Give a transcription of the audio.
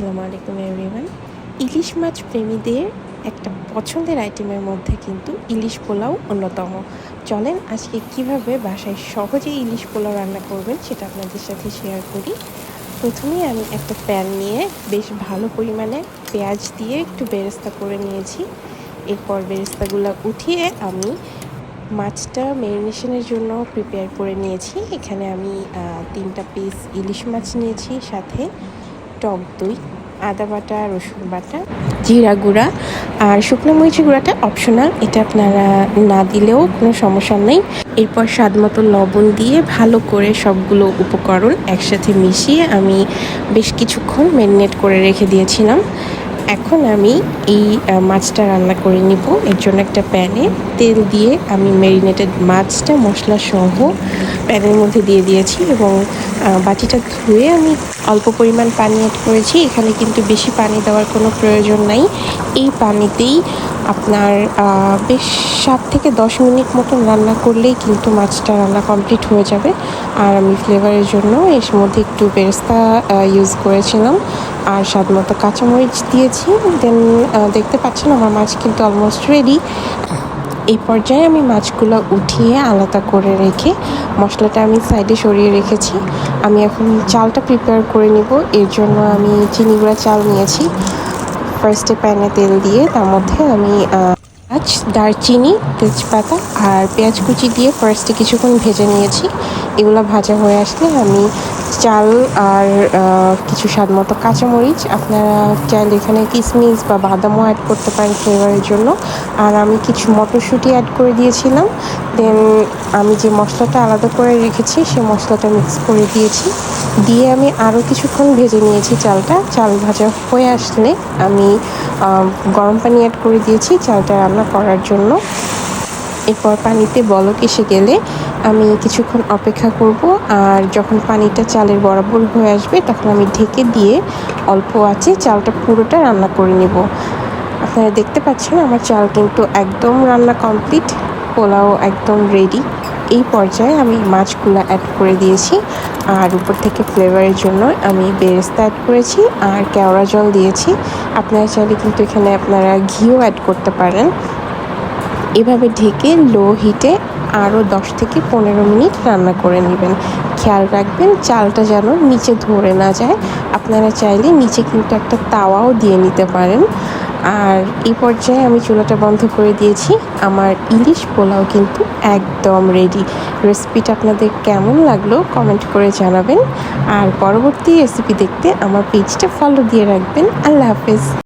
আসসালামু আলাইকুম এভরিওয়ান ইলিশ মাছ প্রেমীদের একটা পছন্দের আইটেমের মধ্যে কিন্তু ইলিশ পোলাও অন্যতম। চলেন আজকে কীভাবে বাসায় সহজে ইলিশ পোলাও রান্না করবেন সেটা আপনাদের সাথে শেয়ার করি। প্রথমেই আমি একটা প্যান নিয়ে বেশ ভালো পরিমাণে পেঁয়াজ দিয়ে একটু বেরেস্তা করে নিয়েছি। এরপর বেরেস্তাগুলো উঠিয়ে আমি মাছটা ম্যারিনেশনের জন্য প্রিপেয়ার করে নিয়েছি। এখানে আমি তিনটা পিস ইলিশ মাছ নিয়েছি সাথে। টক দই, আদা বাটা, রসুন বাটা, জিরা গুঁড়া আর শুকনো মরিচি গুঁড়াটা অপশনাল এটা আপনারা না দিলেও কোনো সমস্যা নেই। এরপর স্বাদ মতো লবণ দিয়ে ভালো করে সবগুলো উপকরণ একসাথে মিশিয়ে আমি বেশ কিছুক্ষণ ম্যারিনেট করে রেখে দিয়েছিলাম। এখন আমি এই মাছটা রান্না করে নিব। এর জন্য একটা প্যানে তেল দিয়ে আমি ম্যারিনেটেড মাছটা মশলা সহ প্যানের মধ্যে দিয়ে দিয়েছি এবং বাটিটা ধুয়ে আমি অল্প পরিমাণ পানি অ্যাড করেছি। এখানে কিন্তু বেশি পানি দেওয়ার কোনো প্রয়োজন নাই। এই পানিতেই আপনার বেশ সাত থেকে দশ মিনিট মতন রান্না করলেই কিন্তু মাছটা রান্না কমপ্লিট হয়ে যাবে। আর আমি ফ্লেভারের জন্য এর মধ্যে একটু বেরেস্তা ইউজ করেছিলাম। আর স্বাদ মতো কাঁচামরিচ দিয়েছি দেন দেখতে পাচ্ছেন আমার মাছ কিন্তু অলমোস্ট রেডি এই পর্যায়ে আমি মাছগুলো উঠিয়ে আলাদা করে রেখে মশলাটা আমি সাইডে সরিয়ে রেখেছি। আমি এখন চালটা প্রিপেয়ার করে নিব। এর জন্য আমি চিনি গুঁড়া চাল নিয়েছি। ফার্স্টে প্যানে তেল দিয়ে তার মধ্যে আমি পেঁয়াজ, দারচিনি, তেজপাতা আর পেঁয়াজ কুচি দিয়ে ফার্স্টে কিছুক্ষণ ভেজে নিয়েছি। এগুলো ভাজা হয়ে আসলে আমি চাল আর কিছু স্বাদ মতো কাঁচামরিচ। আপনারা চাইলে এখানে কিশমিশ বা বাদামও অ্যাড করতে পারেন ফ্লেভারের জন্য। আর আমি কিছু মটরশুঁটি অ্যাড করে দিয়েছিলাম। দেন আমি যে মশলাটা আলাদা করে রেখেছি, সেই মশলাটা মিক্স করে দিয়েছি। দিয়ে আমি আরও কিছুক্ষণ ভেজে নিয়েছি চালটা। চাল ভাজা হয়ে আসলে আমি গরম পানি অ্যাড করে দিয়েছি চালটা রান্না করার জন্য। এরপর পানিতে বলক এসে গেলে আমি কিছুক্ষণ অপেক্ষা করব আর যখন পানিটা চালের বরাবর হয়ে আসবে, তখন আমি ঢেকে দিয়ে অল্প আছে চালটা পুরোটা রান্না করে নেব। আপনারা দেখতে পাচ্ছেন আমার চাল কিন্তু একদম রান্না কমপ্লিট, পোলাও একদম রেডি এই পর্যায়ে আমি মাছগুলো অ্যাড করে দিয়েছি আর উপর থেকে ফ্লেভারের জন্য আমি বেরেস্তা অ্যাড করেছি আর কেওড়া জল দিয়েছি। আপনারা চাইলে কিন্তু এখানে আপনারা ঘিও অ্যাড করতে পারেন। এভাবে ঢেকে লো হিটে আরও দশ থেকে পনেরো মিনিট রান্না করে নেবেন। খেয়াল রাখবেন, চালটা যেন নিচে ধরে না যায়। আপনারা চাইলে নিচে কিন্তু একটা তাওয়াও দিয়ে নিতে পারেন। আর এই পর্যায়ে আমি চুলাটা বন্ধ করে দিয়েছি। আমার ইলিশ পোলাও কিন্তু একদম রেডি রেসিপিটা আপনাদের কেমন লাগল কমেন্ট করে জানাবেন। আর পরবর্তী রেসিপি দেখতে আমার পেজটা ফলো দিয়ে রাখবেন। আল্লাহ হাফেজ।